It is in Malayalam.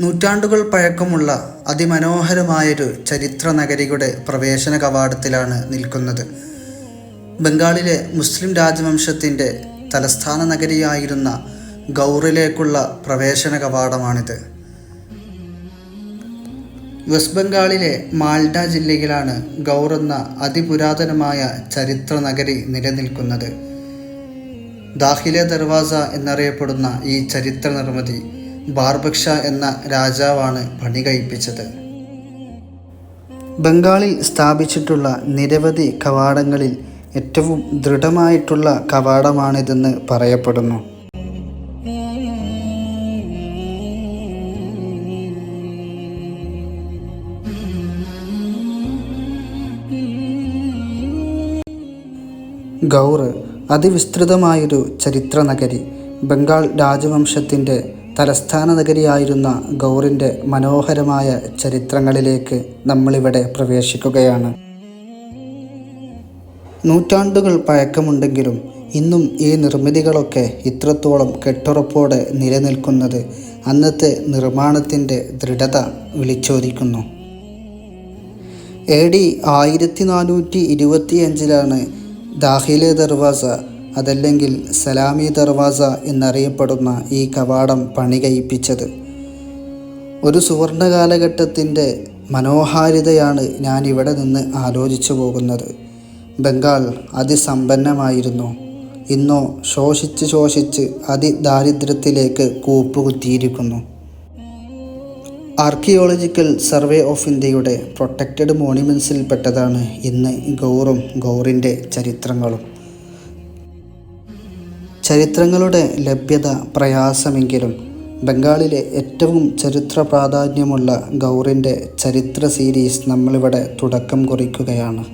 നൂറ്റാണ്ടുകൾ പഴക്കമുള്ള അതിമനോഹരമായൊരു ചരിത്ര നഗരിയുടെ പ്രവേശന കവാടത്തിലാണ് നിൽക്കുന്നത്. ബംഗാളിലെ മുസ്ലിം രാജവംശത്തിന്റെ തലസ്ഥാന നഗരിയായിരുന്ന ഗൗറിലേക്കുള്ള പ്രവേശന കവാടമാണിത്. വെസ്റ്റ് ബംഗാളിലെ മാൾഡ ജില്ലയിലാണ് ഗൗർ എന്ന അതിപുരാതനമായ ചരിത്ര നഗരി നിലനിൽക്കുന്നത്. ദാഹിലെ ദർവാസ എന്നറിയപ്പെടുന്ന ഈ ചരിത്ര നിർമ്മിതി ബാർബക്ഷ എന്ന രാജാവാണ് പണി കഴിപ്പിച്ചത്. ബംഗാളിൽ സ്ഥാപിച്ചിട്ടുള്ള നിരവധി കവാടങ്ങളിൽ ഏറ്റവും ദൃഢമായിട്ടുള്ള കവാടമാണിതെന്ന് പറയപ്പെടുന്നു. ഗൗർ അതിവിസ്തൃതമായൊരു ചരിത്ര നഗരി ബംഗാൾ രാജവംശത്തിന്റെ തലസ്ഥാന നഗരിയായിരുന്ന ഗൗറിന്റെ മനോഹരമായ ചരിത്രങ്ങളിലേക്ക് നമ്മളിവിടെ പ്രവേശിക്കുകയാണ്. നൂറ്റാണ്ടുകൾ പഴക്കമുണ്ടെങ്കിലും ഇന്നും ഈ നിർമ്മിതികളൊക്കെ ഇത്രത്തോളം കെട്ടുറപ്പോടെ നിലനിൽക്കുന്നത് അന്നത്തെ നിർമ്മാണത്തിന്റെ ദൃഢത വിളിച്ചോദിക്കുന്നു. എ ഡി ആയിരത്തി നാനൂറ്റി ഇരുപത്തിയഞ്ചിലാണ് ദാഹിലെ ദർവാസ അതല്ലെങ്കിൽ സലാമി ദർവാസ എന്നറിയപ്പെടുന്ന ഈ കവാടം പണി കഴിപ്പിച്ചത് ഒരു സുവർണ കാലഘട്ടത്തിന്റെ മനോഹാരിതയാണ് ഞാൻ ഇവിടെ നിന്ന് ആലോചിച്ചു പോകുന്നത്. ബംഗാൾ അതിസമ്പന്നമായിരുന്നു. ഇന്നോ ശോഷിച്ച് ശോഷിച്ച് അതിദാരിദ്ര്യത്തിലേക്ക് കൂപ്പുകുത്തിയിരിക്കുന്നു. ആർക്കിയോളജിക്കൽ സർവേ ഓഫ് ഇന്ത്യയുടെ പ്രൊട്ടക്റ്റഡ് മോണുമെൻസിൽപ്പെട്ടതാണ് ഇന്ന് ഗൗറും ഗൗറിന്റെ ചരിത്രങ്ങളും. ചരിത്രങ്ങളുടെ ലഭ്യത പ്രയാസമെങ്കിലും ബംഗാളിലെ ഏറ്റവും ചരിത്ര പ്രാധാന്യമുള്ള ഗൗറിന്റെ ചരിത്ര സീരീസ് നമ്മളിവിടെ തുടക്കം കുറിക്കുകയാണ്.